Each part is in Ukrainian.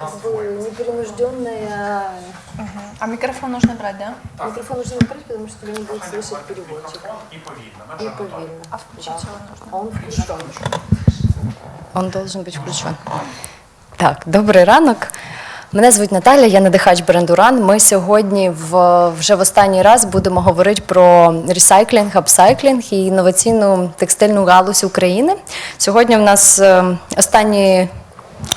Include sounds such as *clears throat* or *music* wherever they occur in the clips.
непринужденная... А микрофон нужно брать, да? Микрофон нужно убрать, потому что не будет слышать переводчик. І повільно. И. А включить его нужно. Он включен. Он должен быть включен. Так, добрий ранок. Мене звуть Наталя, я надихач бренду Ран. Ми сьогодні в, вже в останній раз будемо говорити про ресайклінг, апсайклінг і інноваційну текстильну галузь України. Сьогодні в нас е, останні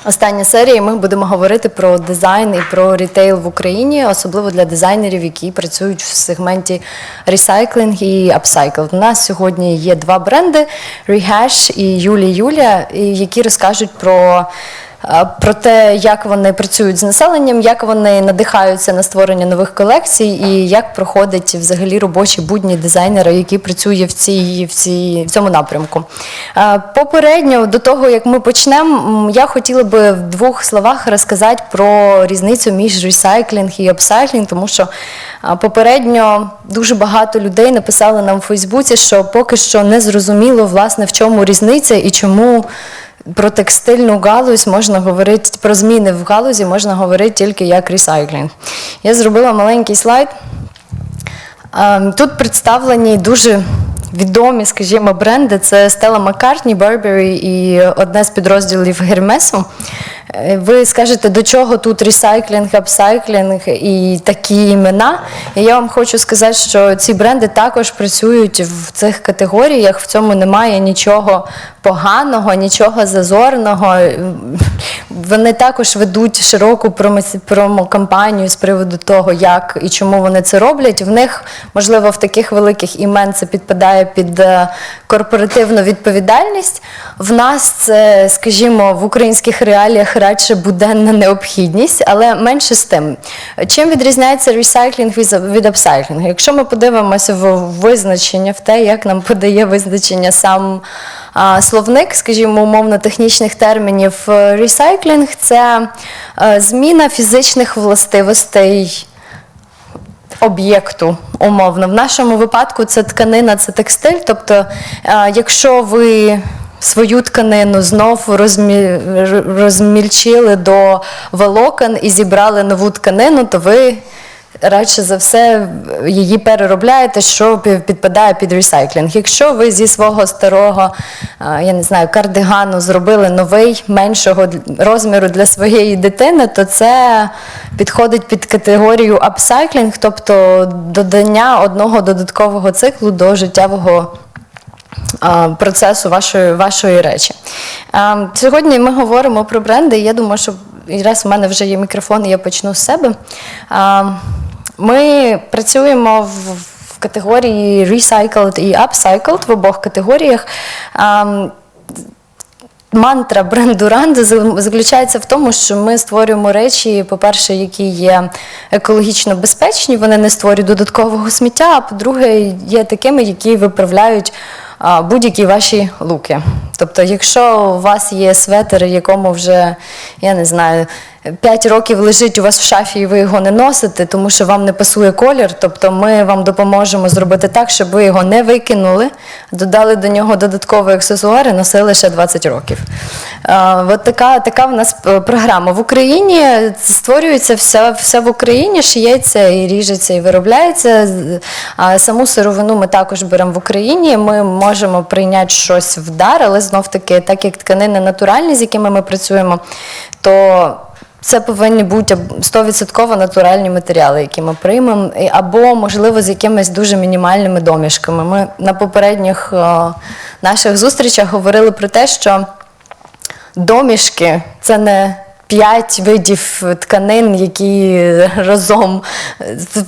Остання серія. Ми будемо говорити про дизайн і про рітейл в Україні, особливо для дизайнерів, які працюють в сегменті ресайклінг і апсайкл. У нас сьогодні є два бренди: Rehash і Юлі Юля, які розкажуть про. Е, Про те, як вони працюють з населенням, як вони надихаються на створення нових колекцій, і як проходить взагалі робочі будні дизайнера, який працює в цій, в цій в цьому напрямку. Е, Попередньо до того, як ми почнемо, я хотіла би в двох словах розказати про різницю між ресайклінг і апсайклінг, тому що е, попередньо дуже багато людей написали нам у Фейсбуці, що поки що не зрозуміло, власне, в чому різниця і чому. Про текстильну галузь можна говорити, про зміни в галузі можна говорити тільки як ресайклінг. Я зробила маленький слайд. Ем, Тут представлені дуже відомі, скажімо, бренди. Це Stella McCartney, Burberry і одне з підрозділів Гермесу. Е, Ви скажете, до чого тут ресайклінг, апсайклінг і такі імена. І я вам хочу сказати, що ці бренди також працюють в цих категоріях. В цьому немає нічого поганого, нічого зазорного. Вони також ведуть широку промо- промокампанію з приводу того, як і чому вони це роблять. В них, можливо, в таких великих імен це підпадає під е, корпоративну відповідальність. В нас це, скажімо, в українських реаліях радше буденна необхідність, але менше з тим. Чим відрізняється ресайклінг від апсайклінгу? Якщо ми подивимося в визначення, в те, як нам подає визначення сам словник, скажімо, умовно-технічних термінів, е, ресайклінг це е, зміна фізичних властивостей об'єкту умовно. В нашому випадку це тканина, це текстиль. Тобто, якщо ви свою тканину знов розмі... розмільчили до волокон і зібрали нову тканину, то ви радше за все її переробляєте, що підпадає під ресайклінг. Якщо ви зі свого старого, я не знаю, кардигану зробили новий меншого розміру для своєї дитини, то це підходить під категорію апсайклінг, тобто додання одного додаткового циклу до життєвого процесу вашої, вашої речі. Сьогодні ми говоримо про бренди. і Я думаю, що і раз у мене вже є мікрофон, і я почну з себе. Ми працюємо в, категорії recycled і upcycled в обох категоріях. Мантра бренду Ранда заключається в тому, що ми створюємо речі, по-перше, які є екологічно безпечні, вони не створюють додаткового сміття, а по-друге, є такими, які виправляють будь-які ваші луки. Тобто, якщо у вас є светер, якому вже, я не знаю, 5 років лежить у вас в шафі, і ви його не носите, тому що вам не пасує колір. Тобто ми вам допоможемо зробити так, щоб ви його не викинули, додали до нього додаткові аксесуари, носили ще 20 років. А, от така, така в нас е, програма. В Україні створюється все, все в Україні, шиється і ріжеться, і виробляється. А саму сировину ми також беремо в Україні. Ми можемо прийняти щось в дар, але знов таки, так як тканини натуральні, з якими ми працюємо, то це повинні бути аб- 100% натуральні матеріали, які ми приймемо, або, можливо, з якимись дуже мінімальними домішками. Ми на попередніх е, наших зустрічах говорили про те, що домішки це не. П'ять видів тканин, які разом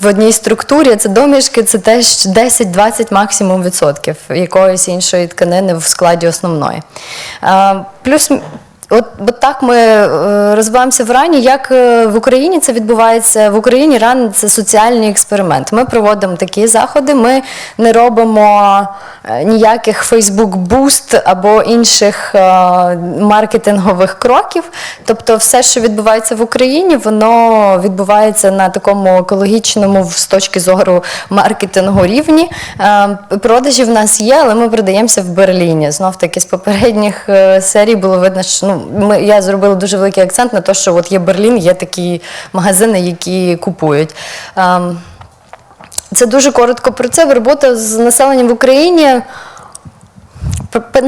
в одній структурі. Це домішки, це теж 10-20 максимум відсотків якоїсь іншої тканини в складі основної. Плюс От, от так ми е, розвиваємося в рані. Як е, в Україні це відбувається? В Україні ран це соціальний експеримент. Ми проводимо такі заходи. Ми не робимо е, ніяких Facebook буст або інших е, маркетингових кроків. Тобто, все, що відбувається в Україні, воно відбувається на такому екологічному з точки зору маркетингу рівні. Е, Продажі в нас є, але ми продаємося в Берліні. Знов таки з попередніх е, серій було видно, що ну ми, я зробила дуже великий акцент на те, що от є Берлін, є такі магазини, які купують. Ем, це дуже коротко про це. Робота з населенням в Україні п-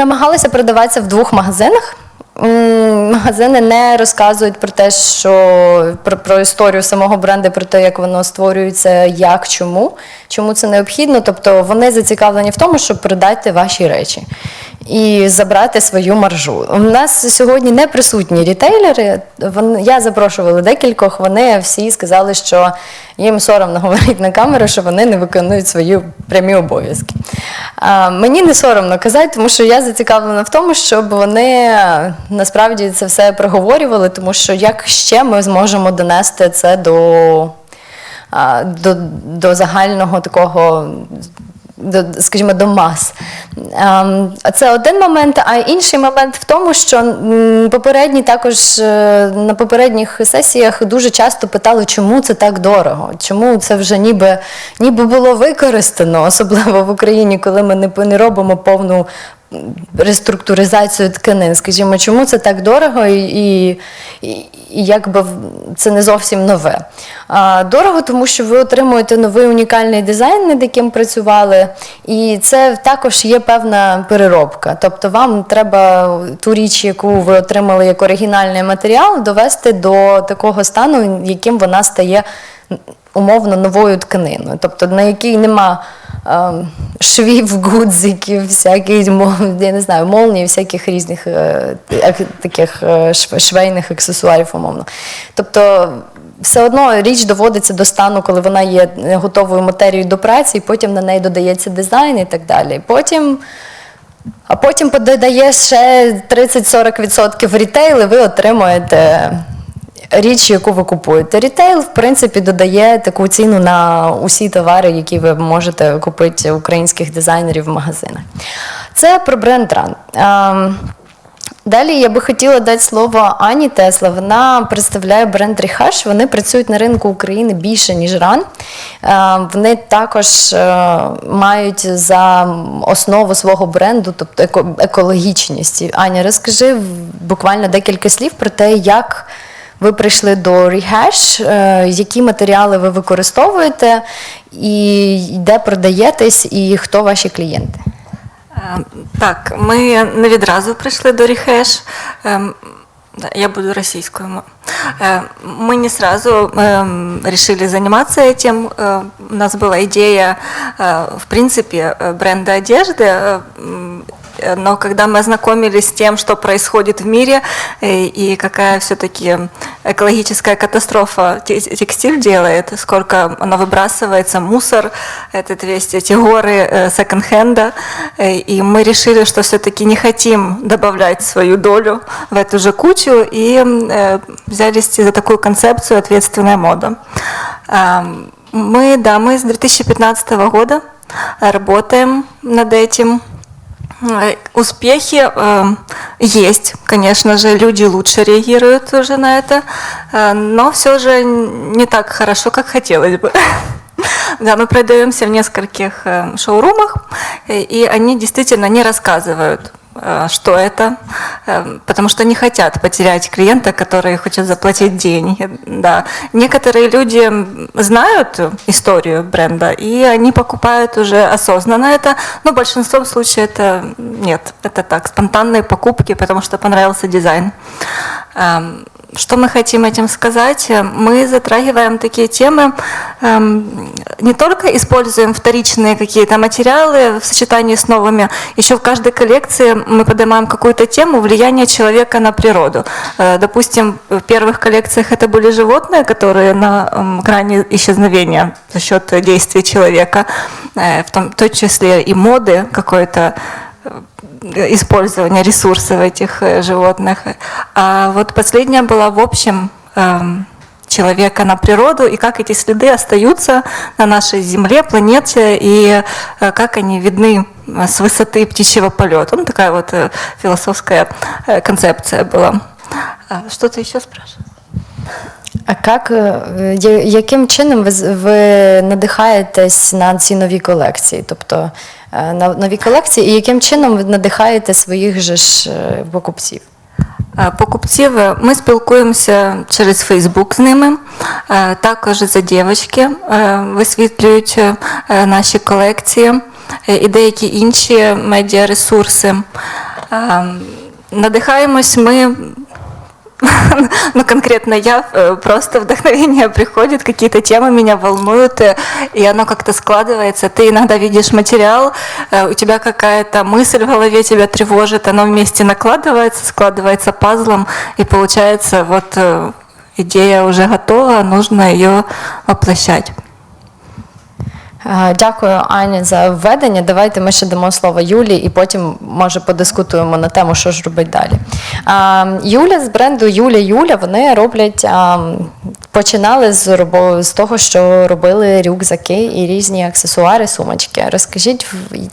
продаватися в двох магазинах. Магазини не розказують про те, що про, про історію самого бренду, про те, як воно створюється, як, чому, чому це необхідно. Тобто вони зацікавлені в тому, щоб продати ваші речі і забрати свою маржу. У нас сьогодні не присутні рітейлери. Вони, я запрошувала декількох, вони всі сказали, що їм соромно *laughs* говорити на камеру, що вони не виконують свої прямі обов'язки. Мені не соромно казати, тому що я зацікавлена в тому, щоб вони насправді це все проговорювали, тому що як ще ми зможемо донести це до, до, до загального такого. До, скажімо, до мас. Ем, Це один момент, а інший момент в тому, що попередні також е, на попередніх сесіях дуже часто питали, чому це так дорого, чому це вже ніби, ніби було використано, особливо в Україні, коли ми не, не робимо повну реструктуризацію тканин. Скажімо, чому це так дорого і, і, і, якби це не зовсім нове. А, дорого, тому що ви отримуєте новий унікальний дизайн, над яким працювали, і це також є певна переробка. Тобто вам треба ту річ, яку ви отримали як оригінальний матеріал, довести до такого стану, яким вона стає умовно новою тканиною, тобто на якій нема ем, швів, гудзиків, всяких, я не знаю, молній, всяких різних е, таких е, швейних аксесуарів, умовно. Тобто все одно річ доводиться до стану, коли вона є готовою матерією до праці, і потім на неї додається дизайн і так далі. Потім а потім додає ще 30-40% рітейл, і ви отримуєте річ, яку ви купуєте. Рітейл, в принципі, додає таку ціну на усі товари, які ви можете купити українських дизайнерів в магазинах. Це про бренд Ран. Ем, Далі я би хотіла дати слово Ані Тесла. Вона представляє бренд Ріхаш. Вони працюють на ринку України більше, ніж ран. Е, Вони також е, мають за основу свого бренду, тобто екологічність. Аня, розкажи буквально декілька слів про те, як ви прийшли до Rehash, е, які матеріали ви використовуєте, і де продаєтесь, і хто ваші клієнти. Е, Так, ми не відразу прийшли до Ріхеш. Ем, да, Я буду російською. мо- Е, Мы не сразу эм, решили заниматься этим. Э, У нас была идея, э, в принципе, э, бренда одежды, э, м, э, но когда мы ознакомились с тем, что происходит в мире э, и какая все-таки экологическая катастрофа те- текстиль делает, сколько оно выбрасывается, мусор, этот весь эти горы э, секонд-хенда, э, и мы решили, что все-таки не хотим добавлять свою долю в эту же кучу и э, взялись за такую концепцию «ответственная мода». Мы, да, мы с 2015 года работаем над этим. Э, Успехи э, есть, конечно же, люди лучше реагируют уже на это, э, но все же не так хорошо, как хотелось бы. *laughs* Да, мы продаемся в нескольких э, шоурумах, э, и они действительно не рассказывают, что это, э, потому что не хотят потерять клиента, который хочет заплатить деньги. Да. Некоторые люди знают историю бренда, и они покупают уже осознанно это, но в большинстве случаев это нет, это так, спонтанные покупки, потому что понравился дизайн. Что мы хотим этим сказать? Мы затрагиваем такие темы, эм, не только используем вторичные какие-то материалы в сочетании с новыми, еще в каждой коллекции мы поднимаем какую-то тему влияния человека на природу. Э, Допустим, в первых коллекциях это были животные, которые на эм, грани исчезновения за счет действий человека, э, в том в том числе и моды какой-то использования ресурсов этих э, животных. А вот последняя была в общем эм, человека на природу и как эти следы остаются на нашей Земле, планете и э, как они видны э, с высоты птичьего полета. Ну, такая вот э, философская э, концепция была. А, Что ты еще спрашиваешь? А як, е, я- яким чином ви, з- ви надихаєтесь на ці нові колекції? Тобто е, на нові колекції, і яким чином ви надихаєте своїх же ж е, покупців? Е, Покупців е, ми спілкуємося через Фейсбук з ними. Е, Також за дівчатки е, висвітлюють е, наші колекції е, і деякі інші медіаресурси. Е, Надихаємось ми *laughs* ну, конкретно я, э, просто вдохновение приходит, какие-то темы меня волнуют, э, и оно как-то складывается. Ты иногда видишь материал, э, у тебя какая-то мысль в голове тебя тревожит, оно вместе накладывается, складывается пазлом, и получается вот идея уже готова, нужно ее воплощать. Е, Дякую, Аня, за введення. Давайте ми ще дамо слово Юлі і потім, може, подискутуємо на тему, що ж робити далі. Е, Юля з бренду Юля Юля вони роблять, е, починали з, робо- з того, що робили рюкзаки і різні аксесуари, сумочки. Розкажіть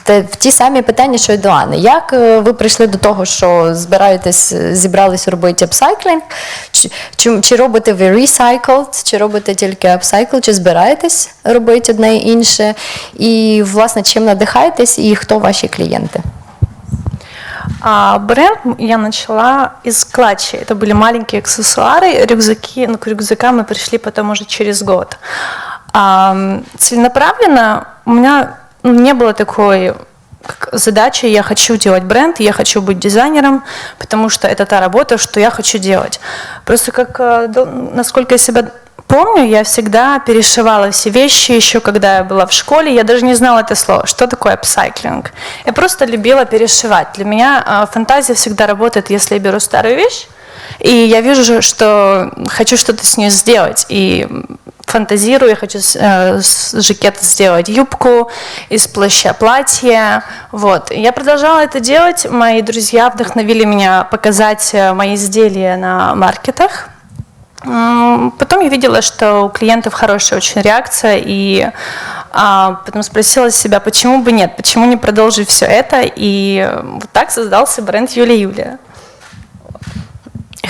те- в ті самі питання, що й до Ани. Як е, ви прийшли до того, що збираєтесь, зібрались робити апсайклінг? Чи, чи, чи робите ви recycled, чи робите тільки апсайкл, чи збираєтесь робити одне і інше? І, власне, чим надихаєтесь і хто ваші клієнти? А бренд я начала из клатчи. Это были маленькие аксессуары, рюкзаки. Ну, к рюкзакам мы пришли потом уже через год. А, целенаправленно у меня ну, не было такой задачи, я хочу делать бренд, я хочу быть дизайнером, потому что это та работа, что я хочу делать. Просто как, э, насколько я себя помню, я всегда перешивала все вещи, еще когда я была в школе, я даже не знала это слово, что такое апсайклинг. Я просто любила перешивать. Для меня э, фантазия всегда работает, если я беру старую вещь, и я вижу, что хочу что-то с ней сделать, и фантазирую, я хочу э, с жакета сделать юбку, из плаща платье, вот. И я продолжала это делать, мои друзья вдохновили меня показать э, мои изделия на маркетах, Потом я видела, что у клиентов хорошая очень реакция, и а, потом спросила себя, почему бы нет, почему не продолжить все это, и э, вот так создался бренд Юлия Юлия.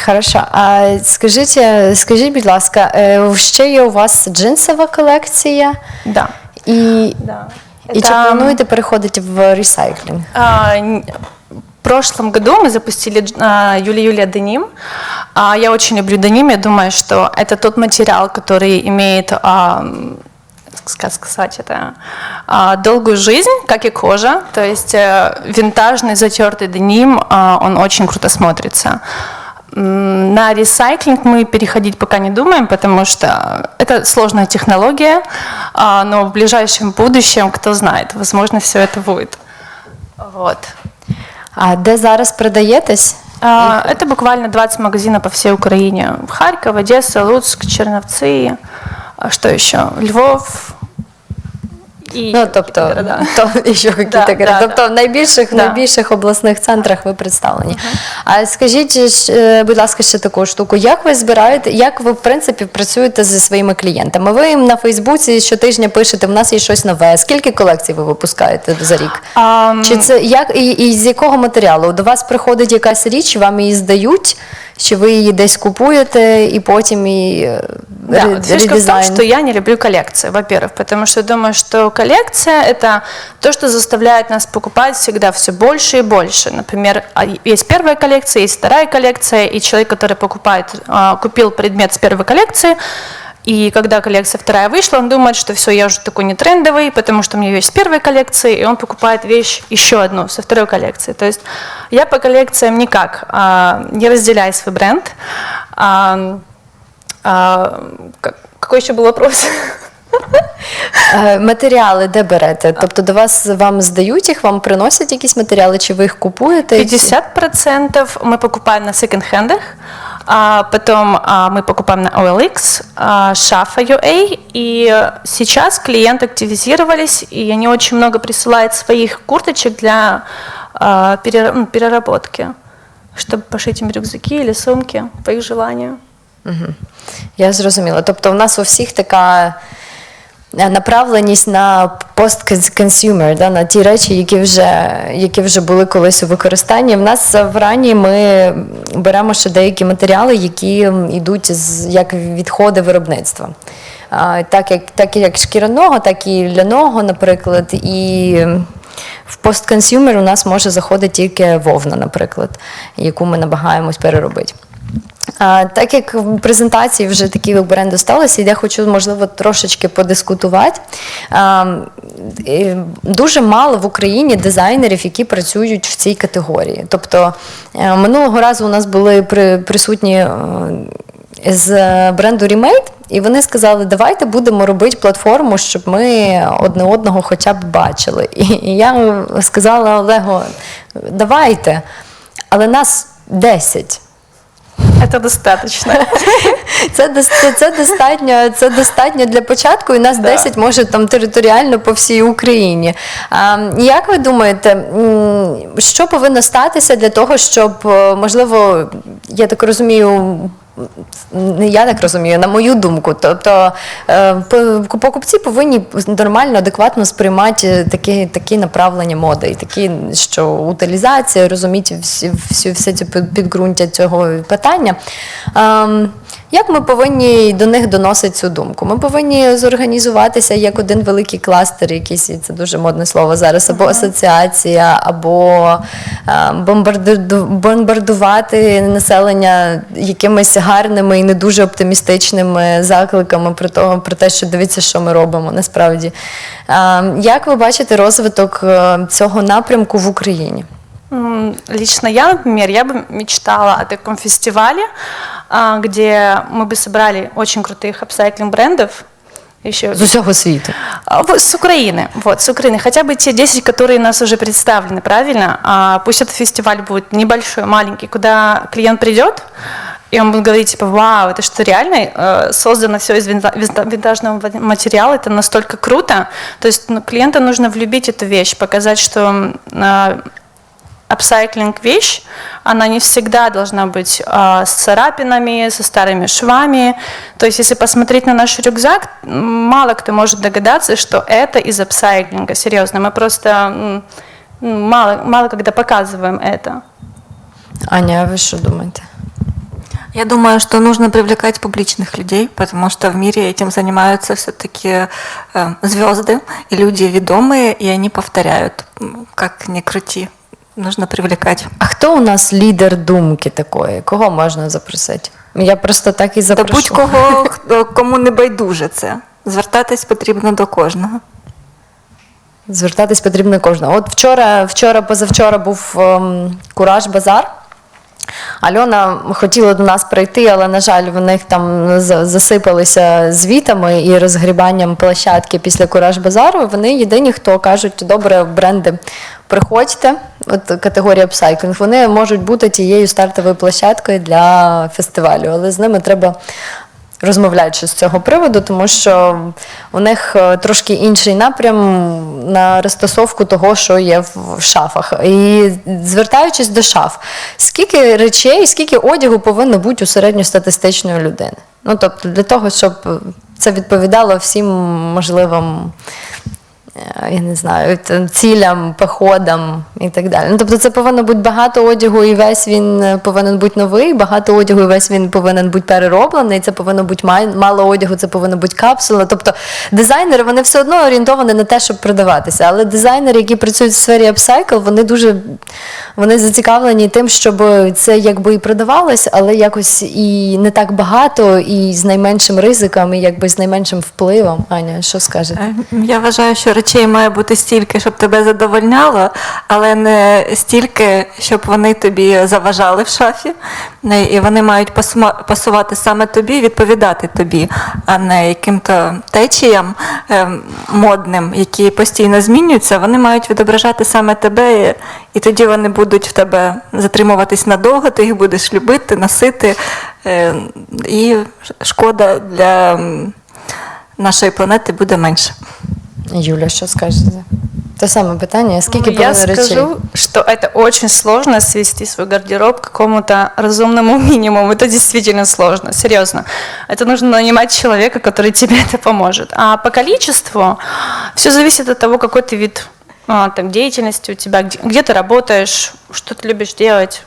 Хорошо. А скажіть, е, скажіть, будь ласка, е, ще є у вас джинсова колекція? Да. І, да. і чи Это, плануєте переходити в ресайклінг? а, н- В прошлом году мы запустили а, Юлия Юлия Деним. А, Я очень люблю деним. Я думаю, что это тот материал, который имеет а, сказать это, долгую жизнь, как и кожа. То есть э, винтажный затертый деним, он очень круто смотрится. На ресайклинг мы переходить пока не думаем, потому что это сложная технология, но в ближайшем будущем, кто знает, возможно, все это будет. Вот. А де зараз продаєтесь? Это буквально 20 магазинов по всей Украине. Харьков, Одесса, Луцк, Черновцы, что еще? Львов. И Ну, тобто, города. *laughs* то, *laughs* і що Да, да, тобто в найбільших, Да. найбільших обласних центрах ви представлені. А скажіть, е, будь ласка, ще таку штуку. Як ви збираєте, як ви в принципі працюєте зі своїми клієнтами? Ви їм на Фейсбуці щотижня пишете, в нас є щось нове. Скільки колекцій ви випускаєте за рік? Ам, Чи це як і, і з якого матеріалу? До вас приходить якась річ, вам її здають, чи ви її десь купуєте і потім її е, Да, ре- вот фишка в том, редизайн? что я не люблю коллекции, во-первых, потому что думаю, что коллекция – это то, что заставляет нас покупать всегда все больше и больше. Например, а, есть первая коллекция, есть вторая коллекция, и человек, который покупает, а, купил предмет с первой коллекции, и когда коллекция вторая вышла, он думает, что все, я уже такой не трендовый, потому что у меня есть первой коллекции, и он покупает вещь еще одну со второй коллекции. То есть я по коллекциям никак а, не разделяю свой бренд. Как- какой еще был вопрос? *laughs* Е, Матеріали де берете? Тобто до вас вам здають їх, вам приносять якісь матеріали, чи ви їх купуєте? 50% мы покупаем на секонд-хендах, а потом а, мы покупаем на OLX, а, Shafa.ua, и э, сейчас клиенты активизировались, и они очень много присылают своих курточек для а, перера- ну, переработки, чтобы пошить им рюкзаки или сумки по их желанию. Я зрозуміла. Тобто в нас у всіх така е, направленість на пост-консюмер, да, на ті речі, які вже, які вже були колись у використанні. В нас в рані ми беремо ще деякі матеріали, які йдуть з як відходи виробництва. Так як, так як шкіряного, так і ляного, наприклад. І В постконсюмер у нас може заходити тільки вовна, наприклад, яку ми намагаємось переробити. Так як в презентації вже такі бренди сталися, я хочу, можливо, трошечки подискутувати. Дуже мало в Україні дизайнерів, які працюють в цій категорії. Тобто е, минулого разу у нас були присутні е, з бренду Remade, і вони сказали, давайте будемо робити платформу, щоб ми одне одного хоча б бачили. І я сказала Олегу, давайте, але нас 10. Это достатньо. *laughs* Це, це, достатньо, це достатньо для початку, і нас 10 може там територіально по всій Україні. А, як ви думаєте, що повинно статися для того, щоб, е, можливо, я так розумію, я так розумію, на мою думку. Тобто е, по- покупці повинні нормально, адекватно сприймати такі, такі направлення моди, і такі, що утилізація, розуміти всі, всі, все ці під- підґрунтя цього питання. Як ми повинні до них доносити цю думку? Ми повинні зорганізуватися як один великий кластер, якийсь це дуже модне слово зараз, або асоціація, або е, бомбарду- бомбардувати населення якимись гарними і не дуже оптимістичними закликами про того, про те, що дивіться, що ми робимо насправді. Е, Як ви бачите розвиток е, цього напрямку в Україні? Лично я, например, я бы мечтала о таком фестивале, а, где мы бы собрали очень крутых апсайклинг брендов, еще З усього світу. А, С Украины, вот, с Украины. Хотя бы те 10, которые у нас уже представлены, правильно? А, пусть этот фестиваль будет небольшой, маленький, куда клиент придет, и он будет говорить, типа, вау, это что, реально э, создано все из винта- винта- винтажного материала, это настолько круто. То есть ну, клиента нужно влюбить эту вещь, показать, что э, апсайклинг вещь, она не всегда должна быть а, с царапинами, со старыми швами. То есть, если посмотреть на наш рюкзак, мало кто может догадаться, что это из апсайклинга. Серьезно, мы просто мало, мало когда показываем это. Аня, а ви що думаєте? Я думаю, что нужно привлекать публичных людей, потому что в мире этим занимаются все-таки э, звезды и люди ведомые, и они повторяют, как ни крути. Нужно привлекать. А хто у нас лідер думки такої? Кого можна запросити? Я просто так і Та запрошу. будь-кого, *laughs* хто- кому не байдуже це. Звертатись потрібно до кожного. Звертатись потрібно кожного. От вчора, вчора, позавчора був ем, кураж базар. Альона хотіла до нас прийти, але, на жаль, в них там засипалися звітами і розгрібанням площадки після кураж базару. Вони єдині, хто кажуть, добре, бренди, приходьте, от категорія апсайклінг, вони можуть бути тією стартовою площадкою для фестивалю, але з ними треба розмовляючи з цього приводу, тому що у них е, трошки інший напрям на розтасовку того, що є в шафах. І звертаючись до шаф, скільки речей, скільки одягу повинно бути у середньостатистичної людини? Ну тобто для того, щоб це відповідало всім можливим. Е, Я не знаю, цілям, походам і так далі. Ну, тобто це повинно бути багато одягу, і весь він е, повинен бути новий, багато одягу, і весь він повинен бути перероблений. Це повинно бути мало одягу, це повинно бути капсула. Тобто дизайнери вони все одно орієнтовані на те, щоб продаватися. Але дизайнери, які працюють в сфері апсайкл, вони дуже вони зацікавлені тим, щоб це якби і продавалось, але якось і не так багато, і з найменшим ризиком, і якби з найменшим впливом. Аня, що скажете? Я вважаю, що речей має бути стільки, щоб тебе задовольняло, але не стільки, щоб вони тобі заважали в шафі. І вони мають пасувати саме тобі, відповідати тобі, а не яким-то течіям е, модним, які постійно змінюються. Вони мають відображати саме тебе, і, тоді вони будуть в тебе затримуватись надовго, ти їх будеш любити, носити. е, І шкода для нашої планети буде менше. Юля, що скажете? Те саме питання, скільки Ну, я повинно речей? скажу, что это очень сложно свести свой гардероб к какому-то разумному *laughs* минимуму. Это действительно сложно, серьезно. Это нужно нанимать человека, который тебе это поможет. А по количеству все зависит от того, какой ты вид а, так, деятельности у тебя, где, где ты работаешь, что ты любишь делать.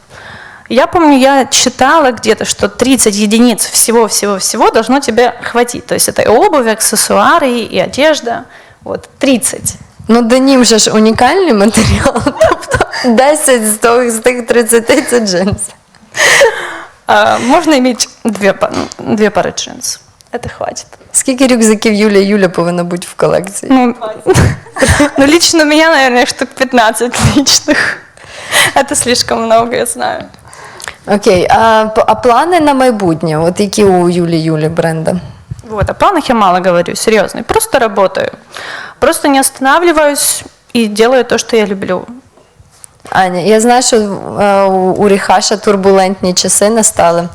Я помню, я читала где-то, что 30 единиц всего-всего-всего должно тебе хватить. То есть это и обувь, и аксессуары, и одежда. Вот, 30. Ну, денім же ж унікальний матеріал. *laughs* Тобто 10 з, того, з тих 30 це джинси. А, можно иметь две, па- две пары джинсов. Это хватит. Скільки рюкзаків Юлія Юля повинна бути в колекції? Ну, ну, лично у меня, наверное, штук 15 личных. Это слишком много, я знаю. Окей, а, п- а плани на майбутнє? От які у Юлі Юлі бренда? Вот, о планах я мало говорю, серьезно. Просто работаю. Просто не останавливаюсь и делаю то, что я люблю. Аня, я знаю, що е, у у Ріхаша турбулентні часи настали.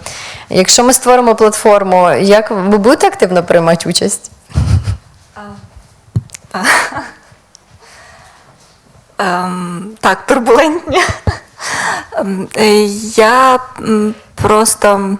Якщо ми створимо платформу, як ви будете активно приймати участь? Ем, так, турбулентні. Ем, е, Я м, просто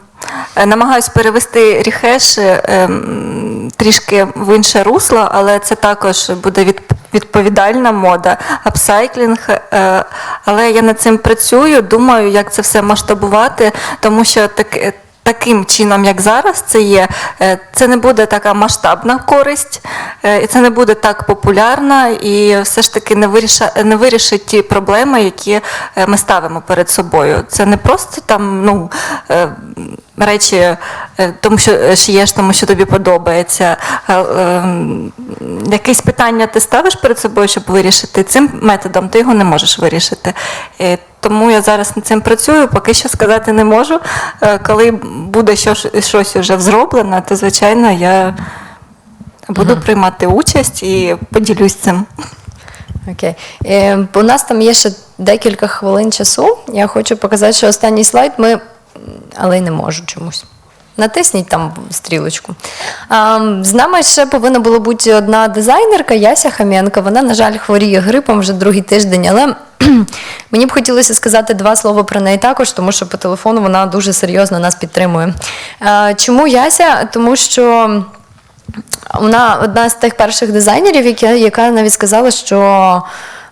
намагаюсь перевести ріхеш ем, трішки в інше русло, але це також буде відповідальна мода, апсайклінг. е, Але я над цим працюю, думаю, як це все масштабувати, тому що так, таким чином, як зараз це є, е, це не буде така масштабна користь, е, і це не буде так популярно, і все ж таки не вирішить, не вирішить ті проблеми, які е, ми ставимо перед собою. Це не просто там ну, речі, тому що шиєш, тому що тобі подобається. Якесь питання ти ставиш перед собою, щоб вирішити цим методом, ти його не можеш вирішити. Тому я зараз над цим працюю, поки що сказати не можу. Е, Коли буде щось, щось вже зроблено, то звичайно я буду приймати участь і поділюсь цим. Окей. Е, у нас там є ще декілька хвилин часу. Я хочу показати, що останній слайд ми, але й не можу чомусь. Натисніть там стрілочку. З нами ще повинна була бути одна дизайнерка Яся Хаменка. Вона, на жаль, хворіє грипом вже другий тиждень, але *clears throat* мені б хотілося сказати два слова про неї також, тому що по телефону вона дуже серйозно нас підтримує. Чому Яся? Тому що. Вона одна з тих перших дизайнерів, яка навіть сказала, що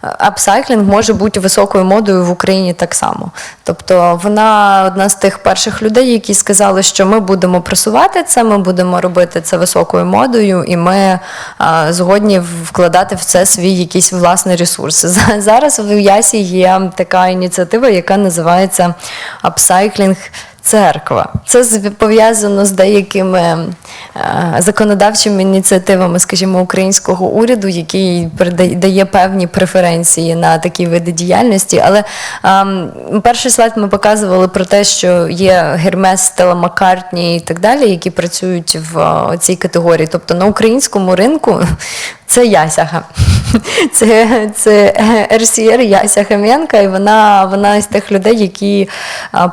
апсайклінг може бути високою модою в Україні так само. Тобто вона одна з тих перших людей, які сказали, що ми будемо просувати це, ми будемо робити це високою модою, і ми а, згодні вкладати в це свій якийсь власний ресурс. *laughs* За- Зараз в Ясі є така ініціатива, яка називається апсайклінг. Церква. Це пов'язано з деякими е, законодавчими ініціативами, скажімо, українського уряду, який дає певні преференції на такі види діяльності. Але ем, перший слайд ми показували про те, що є Гермес, Стелла Маккартні і так далі, які працюють в е, цій категорії. Тобто на українському ринку *laughs* це Яся. *laughs* Це, це RCR Яся Хаменка, і вона, вона з тих людей, які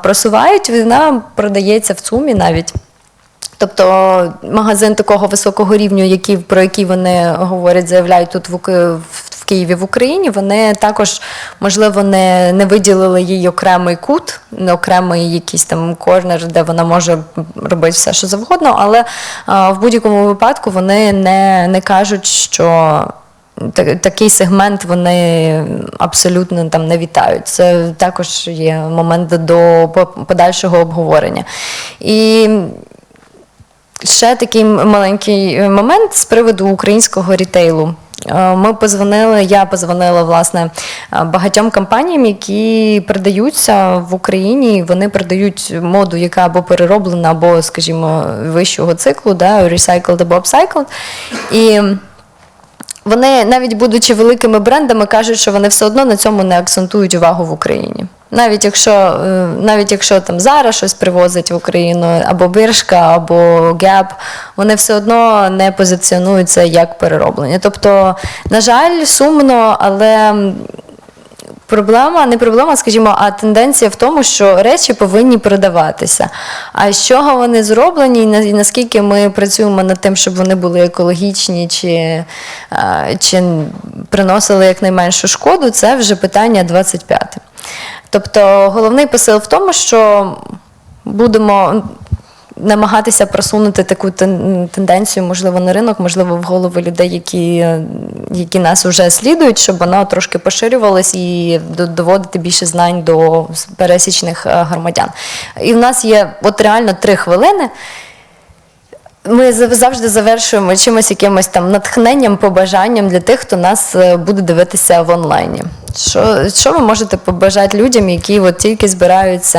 просувають, вона продається в ЦУМі навіть. Тобто магазин такого високого рівню, який, про який вони говорять, заявляють тут в, в Києві в Україні, вони також, можливо, не, не виділили їй окремий кут, не окремий якийсь там корнер, де вона може робити все, що завгодно, але а, в будь-якому випадку вони не, не кажуть, що. Та- Такий сегмент вони абсолютно там не вітають. Це також є момент до подальшого обговорення. І Ще такий маленький момент з приводу українського рітейлу. Е, Ми позвонили, я позвонила власне е, багатьом компаніям, які продаються в Україні. Вони продають моду, яка або перероблена, або, скажімо, вищого циклу, да, recycled або upcycled. І вони, навіть будучи великими брендами, кажуть, що вони все одно на цьому не акцентують увагу в Україні. Навіть якщо, е, навіть якщо там зараз щось привозить в Україну, або Биршка, або Gap, вони все одно не позиціонуються як перероблення. Тобто, на жаль, сумно, але Проблема, не проблема, скажімо, а тенденція в тому, що речі повинні продаватися. А з чого вони зроблені, і наскільки ми працюємо над тим, щоб вони були екологічні чи, чи приносили якнайменшу шкоду, це вже питання 25. Тобто головний посил в тому, що будемо намагатися просунути таку тен- тенденцію, можливо, на ринок, можливо, в голови людей, які, які нас вже слідують, щоб вона трошки поширювалась і доводити більше знань до пересічних е, громадян. І в нас є от реально три хвилини. ми зав- завжди завершуємо чимось якимось там натхненням, побажанням для тих, хто нас е, буде дивитися в онлайні. Що, що ви можете побажати людям, які от тільки збираються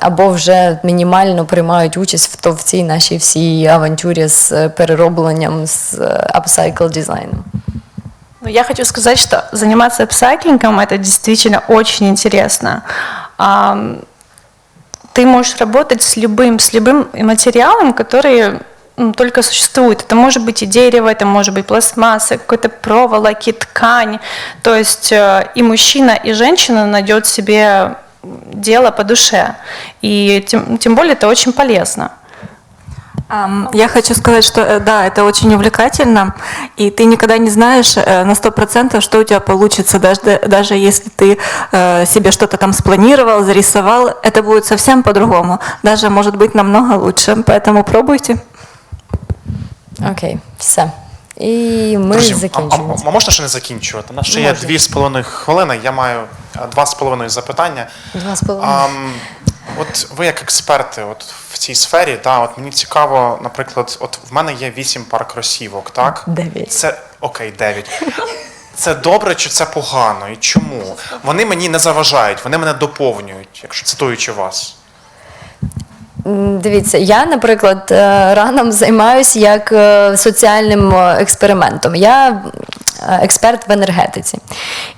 або вже мінімально приймають участь в, то, в цій нашій всій авантюрі з е, переробленням, з е, апсайкл дизайном? Ну, я хочу сказать, что заниматься апсайклингом это действительно очень интересно. Ам, Ты можешь работать с любым, с любым материалом, который ну, только существует. Это может быть и дерево, это может быть пластмасса, какой-то проволоки, ткань. То есть э, и мужчина, и женщина найдет себе дело по душе. И тем, тем более это очень полезно. Я хочу сказать, что э, да, это очень увлекательно, и ты никогда не знаешь э, на сто процентов, что у тебя получится, даже, даже если ты себе что-то там спланировал, зарисовал, это будет совсем по-другому, даже может быть намного лучше, поэтому пробуйте. Окей, все. І ми Друзі, закінчуємо. а, а можна ще не закінчувати? У нас ще є Можна. дві з половиною хвилини. Я маю а, два з половиною запитання. Два з половиною. Ам, от ви як експерти от в цій сфері, та, от мені цікаво, наприклад, от в мене є вісім пар кросівок, так? Дев'ять. Це окей, дев'ять. Це добре чи це погано? І чому? Вони мені не заважають, вони мене доповнюють, якщо цитуючи вас. Дивіться, я, наприклад, е, раном займаюся як е, соціальним експериментом. Я е, експерт в енергетиці.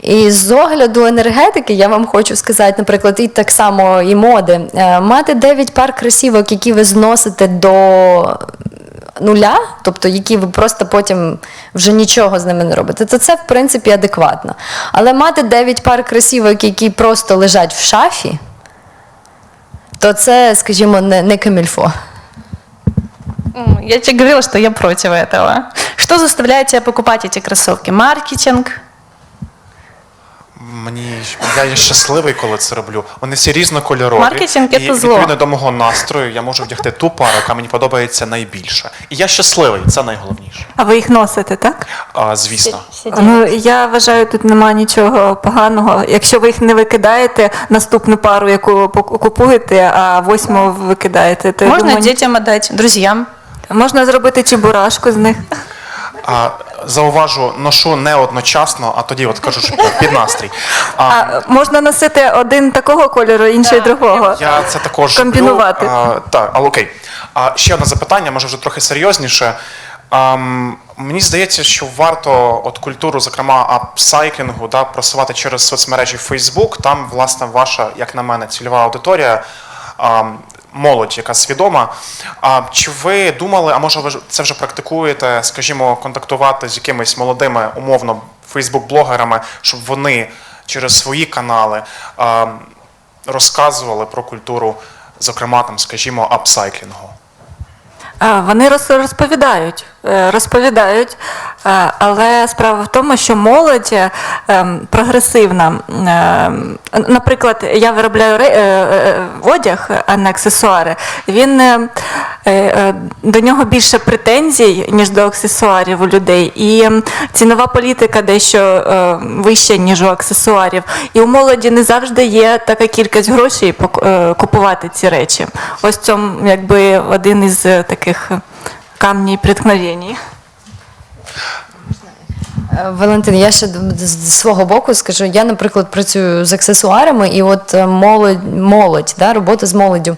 І з огляду енергетики я вам хочу сказати, наприклад, і так само і моди. Мати 9 пар кросівок, які ви зносите до нуля, тобто які ви просто потім вже нічого з ними не робите, то це в принципі адекватно. Але мати 9 пар кросівок, які просто лежать в шафі, то це, скажімо, не, не камільфо. Я тебе говорила, что я против этого. Что заставляет тебя покупать эти кроссовки? Маркетинг? Мені я є щасливий, коли це роблю. Вони всі різнокольорові. Маркетинг і це зло. відповідно до мого настрою я можу вдягти ту пару, яка мені подобається найбільше. І я щасливий, це найголовніше. А ви їх носите, так? А, звісно. Ну, я вважаю, тут немає нічого поганого. Якщо ви їх не викидаєте, наступну пару, яку купуєте, а восьму викидаєте, то я Можно думаю, детям отдать, друзьям. можна зробити чебурашку з них. А, зауважу, ношу не одночасно, а тоді от кажу, що під настрій. А, *laughs* А можна носити один такого кольору, інший другого. я це також комбінувати. люблю. А, так, але окей. А, ще одне запитання, може вже трохи серйозніше. Ам, мені здається, що варто от культуру, зокрема апсайклінгу, да, просувати через соцмережі Facebook. Там, власне, ваша, як на мене, цільова аудиторія. ам, Молодь, яка свідома. А чи ви думали, а може ви це вже практикуєте, скажімо, контактувати з якимись молодими, умовно, фейсбук-блогерами, щоб вони через свої канали а, розказували про культуру, зокрема, там, скажімо, апсайклінгу? Вони розповідають, розповідають, е, але справа в тому, що молодь е, ем, прогресивна. Ем, Наприклад, я виробляю е, е, одяг, а не аксесуари. Він е, е, до нього більше претензій, ніж до аксесуарів у людей. І ем, цінова політика дещо е, вища, ніж у аксесуарів. І у молоді не завжди є така кількість грошей е, купувати ці речі. Ось цьому якби один із е, таких камней преткновений. Е, Валентин, я ще з свого боку скажу, я, наприклад, працюю з аксесуарами, і от е, молодь, молодь да, робота з молоддю.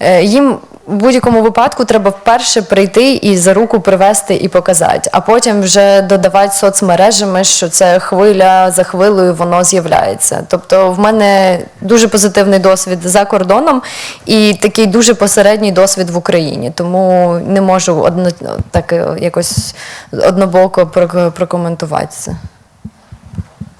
Е, Їм в будь-якому випадку треба вперше прийти і за руку привести і показати, а потім вже додавати соцмережами, що це хвиля за хвилею воно з'являється. Тобто в мене дуже позитивний досвід за кордоном і такий дуже посередній досвід в Україні. Тому не можу одно, так якось однобоко прок- прокоментувати це.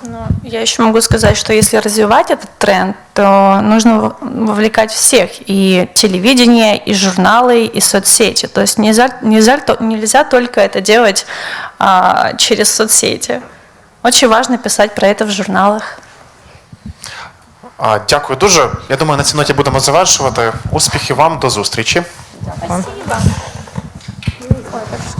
Ну, я еще могу сказать, что если развивать этот тренд, то нужно во- вовлекать всех, и телевидение, и журналы, и соцсети. То есть нельзя, нельзя, то- нельзя только это делать а, через соцсети. Очень важно писать про это в журналах. А, дякую дуже. Я думаю, на цій ноті будемо завершувати. Успіхів вам, до зустрічі. Спасибо.